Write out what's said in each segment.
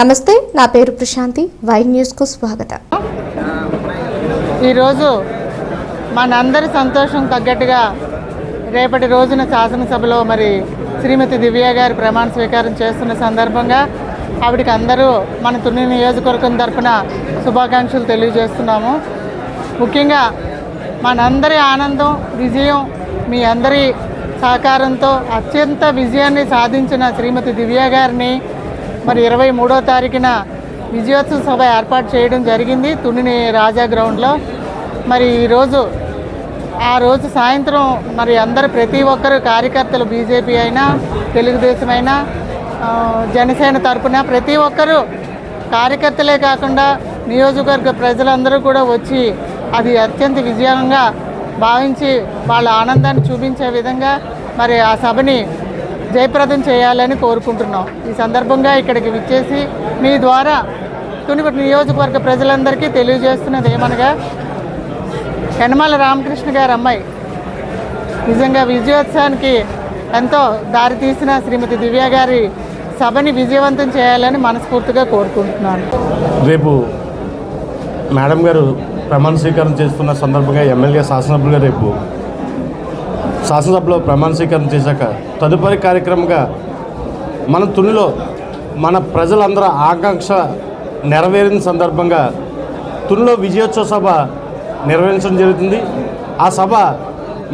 నమస్తే నా పేరు ప్రశాంతి. వై న్యూస్కు స్వాగతం. ఈరోజు మనందరి సంతోషం తగ్గట్టుగా రేపటి రోజున శాసనసభలో మరి శ్రీమతి దివ్య గారి ప్రమాణ స్వీకారం చేస్తున్న సందర్భంగా ఆవిడకి అందరూ మన తుని నియోజకవర్గం తరఫున శుభాకాంక్షలు తెలియజేస్తున్నాము. ముఖ్యంగా మనందరి ఆనందం విజయం మీ అందరి సహకారంతో అత్యంత విజయాన్ని సాధించిన శ్రీమతి దివ్య గారిని మరి ఇరవై మూడో తారీఖున విజయోత్సవ సభ ఏర్పాటు చేయడం జరిగింది తుని రాజా గ్రౌండ్లో. మరి ఈరోజు ఆ రోజు సాయంత్రం మరి అందరు ప్రతి ఒక్కరు కార్యకర్తలు బీజేపీ అయినా తెలుగుదేశం అయినా జనసేన తరపున ప్రతి ఒక్కరూ కార్యకర్తలే కాకుండా నియోజకవర్గ ప్రజలందరూ కూడా వచ్చి అది అత్యంత విజయంగా భావించి వాళ్ళ ఆనందాన్ని చూపించే విధంగా మరి ఆ సభని జయప్రదం చేయాలని కోరుకుంటున్నాం. ఈ సందర్భంగా ఇక్కడికి విచ్చేసి మీ ద్వారా తునిపటి నియోజకవర్గ ప్రజలందరికీ తెలియజేస్తున్నది ఏమనగా యనమల రామకృష్ణ గారి అమ్మాయి. నిజంగా విజయోత్సవానికి ఎంతో దారి తీసిన శ్రీమతి దివ్య గారి సభని విజయవంతం చేయాలని మనస్ఫూర్తిగా కోరుకుంటున్నాను. రేపు మేడం గారు ప్రమాణ స్వీకారం చేస్తున్న సందర్భంగా ఎమ్మెల్యే శాసనసభ్యులు రేపు శాసనసభలో ప్రమాణ స్వీకారం చేశాక తదుపరి కార్యక్రమంగా మన తునిలో మన ప్రజలందరూ ఆకాంక్ష నెరవేరిన సందర్భంగా తునిలో విజయోత్సవ సభ నిర్వహించడం జరుగుతుంది. ఆ సభ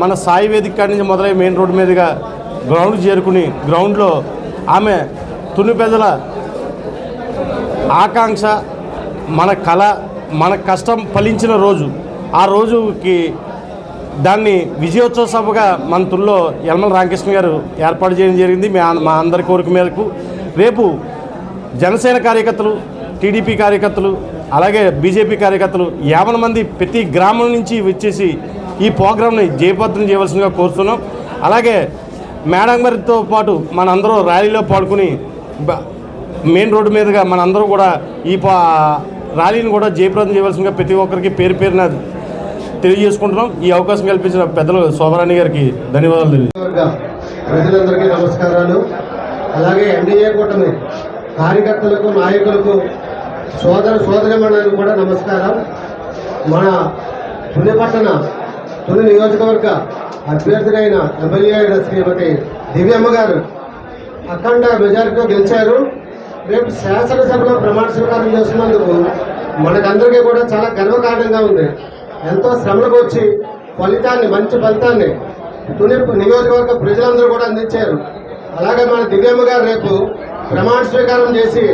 మన సాయి వేదిక కాడి నుంచి మొదలై మెయిన్ రోడ్డు మీదుగా గ్రౌండ్ చేరుకుని గ్రౌండ్లో ఆమె తుని ప్రజల ఆకాంక్ష మన కళ మన కష్టం ఫలించిన రోజు. ఆ రోజుకి దాన్ని విజయోత్సవ సభగా మన తుల్లో యలమల రామకృష్ణ గారు ఏర్పాటు చేయడం జరిగింది. మా మా అందరి కోరిక మేరకు రేపు జనసేన కార్యకర్తలు టీడీపీ కార్యకర్తలు అలాగే బీజేపీ కార్యకర్తలు యాభై మంది ప్రతి గ్రామం నుంచి వచ్చేసి ఈ ప్రోగ్రామ్ని జయపత్రం చేయవలసిందిగా కోరుతున్నాం. అలాగే మేడం గారితో పాటు మనందరూ ర్యాలీలో పాడుకుని బ- మెయిన్ రోడ్డు మీదుగా మనందరూ కూడా ఈ పా ర్యాలీని కూడా జయప్రదం చేయవలసిందిగా ప్రతి ఒక్కరికి పేరు పేరున తెలియజేసుకుంటున్నాం. ఈ అవకాశం కల్పించిన పెద్దలు శోభరాణి గారికి ధన్యవాదాలు వర్గ ప్రజలందరికీ నమస్కారాలు. అలాగే ఎన్డీఏ కూటమి కార్యకర్తలకు నాయకులకు సోదర సోదరిమణులకు కూడా నమస్కారం. మన పుణ్యపట్టణ పట్టణ నియోజకవర్గ అభ్యర్థులైన ఎమ్మెల్యే అయిన శ్రీమతి దివ్యమ్మ గారు అఖండ మెజారిటీతో గెలిచారు. రేపు శాసనసభలో ప్రమాణ స్వీకారం చేస్తున్నందుకు మనకందరికీ కూడా చాలా గర్వకారణంగా ఉంది. ఎంతో శ్రమలకు వచ్చి ఫలితాన్ని మంచి ఫలితాన్ని తుని నియోజకవర్గ ప్రజలందరూ కూడా అందించారు. అలాగే మన దివ్యమ్మ గారు రేపు ప్రమాణ స్వీకారం చేసి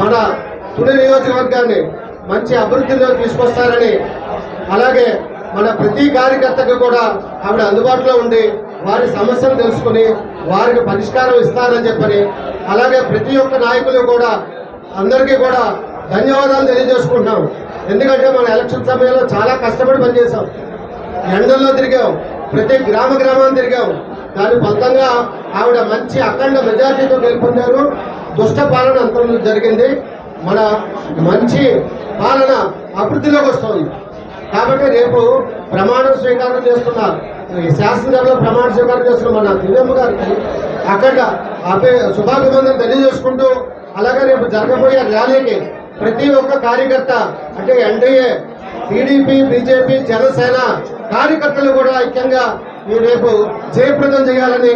మన తుని నియోజకవర్గాన్ని మంచి అభివృద్ధిలో తీసుకొస్తారని అలాగే మన ప్రతి కార్యకర్తకు కూడా ఆవిడ అందుబాటులో ఉండి వారి సమస్యలు తెలుసుకుని వారికి పరిష్కారం ఇస్తారని చెప్పని అలాగే ప్రతి ఒక్క నాయకులు కూడా అందరికీ కూడా ధన్యవాదాలు తెలియజేసుకుంటున్నాము ఎందుకంటే మన ఎలక్షన్ సమయంలో చాలా కష్టపడి పనిచేశాం. ఎండల్లో తిరిగాం. ప్రతి గ్రామ గ్రామాన్ని తిరిగాం. దాని ఫలితంగా ఆవిడ మంచి అఖండ మెజార్టీతో గెలుపొందారు. దుష్ట పాలన అంతరంలో జరిగింది. మన మంచి పాలన అభివృద్ధిలోకి వస్తుంది. కాబట్టి రేపు ప్రమాణ స్వీకారం చేస్తున్నారు. ఈ శాసనసభలో ప్రమాణ స్వీకారం చేస్తున్న మన దివ్యమ్మ గారికి అక్కడ అభి శుభాభివందనం తెలియజేసుకుంటూ అలాగే రేపు జరగబోయే ర్యాలీకి ప్రతి ఒక్క కార్యకర్త అంటే ఎన్డీఏ టీడీపీ బీజేపీ జనసేన కార్యకర్తలు కూడా ఐక్యంగా ఈ రేపు జయప్రదం చేయాలని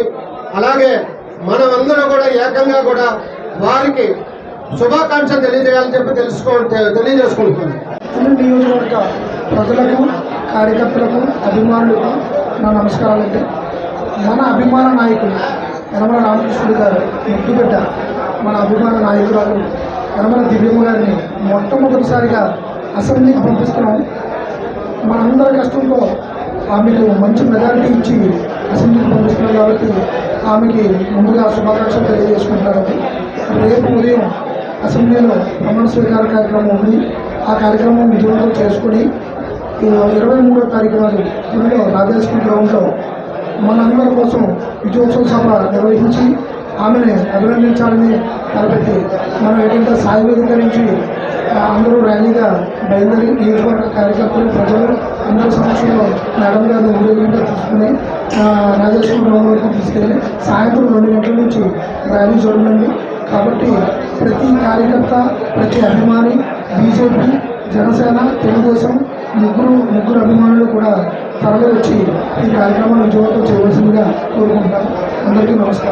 అలాగే మనమందరూ కూడా ఏకంగా కూడా వారికి శుభాకాంక్షలు తెలియజేయాలని చెప్పి తెలుసుకో తెలియజేసుకుంటున్నాను. నియోజకవర్గ ప్రజలకు కార్యకర్తలకు అభిమానులకు నా నమస్కారాలండి మన అభిమాన నాయకులు యనమల రామకృష్ణుడు గారు ముద్దుబిడ్డ మన అభిమాన నాయకురాలు యనమల దివ్యమ్మ గారిని మొట్టమొదటిసారిగా అసెంబ్లీకి పంపిస్తున్నాం. మనందరి కష్టంతో ఆమెకు మంచి మెజారిటీ ఇచ్చి అసెంబ్లీకి పంపిస్తున్నాం కాబట్టి ఆమెకి ముందుగా శుభాకాంక్షలు తెలియజేసుకుంటారండి రేపు ఉదయం అసెంబ్లీలో ప్రమాణ స్వీకార కార్యక్రమం ఉంది. ఆ కార్యక్రమం విజయవంతం చేసుకుని ఈ ఇరవై మూడో తారీఖు నాడు తునిలో రాజేశ్వరి గ్రౌండ్లో మనందరి కోసం విజయోత్సవ సభ నిర్వహించి ఆమెని అభినందించాలని తలపెట్టి మనం ఏంటంటే సాయి వేదిక నుంచి అందరూ ర్యాలీగా బయలుదేరి నియోజకవర్గ కార్యకర్తలు ప్రజలు అందరి సమక్షంలో మేడం గారిని గంటలు తీసుకుని రాజేశ్వరం గ్రౌండ్ వరకు తీసుకెళ్ళి సాయంత్రం రెండు గంటల నుంచి ర్యాలీ చూడండి కాబట్టి ప్రతి కార్యకర్త ప్రతి అభిమాని బీజేపీ జనసేన తెలుగుదేశం ముగ్గురు ముగ్గురు అభిమానులు కూడా తరలి వచ్చి ఈ కార్యక్రమాన్ని విజయవంతం చేయవలసిందిగా కోరుకుంటున్నాను. అందరికీ నమస్కారం.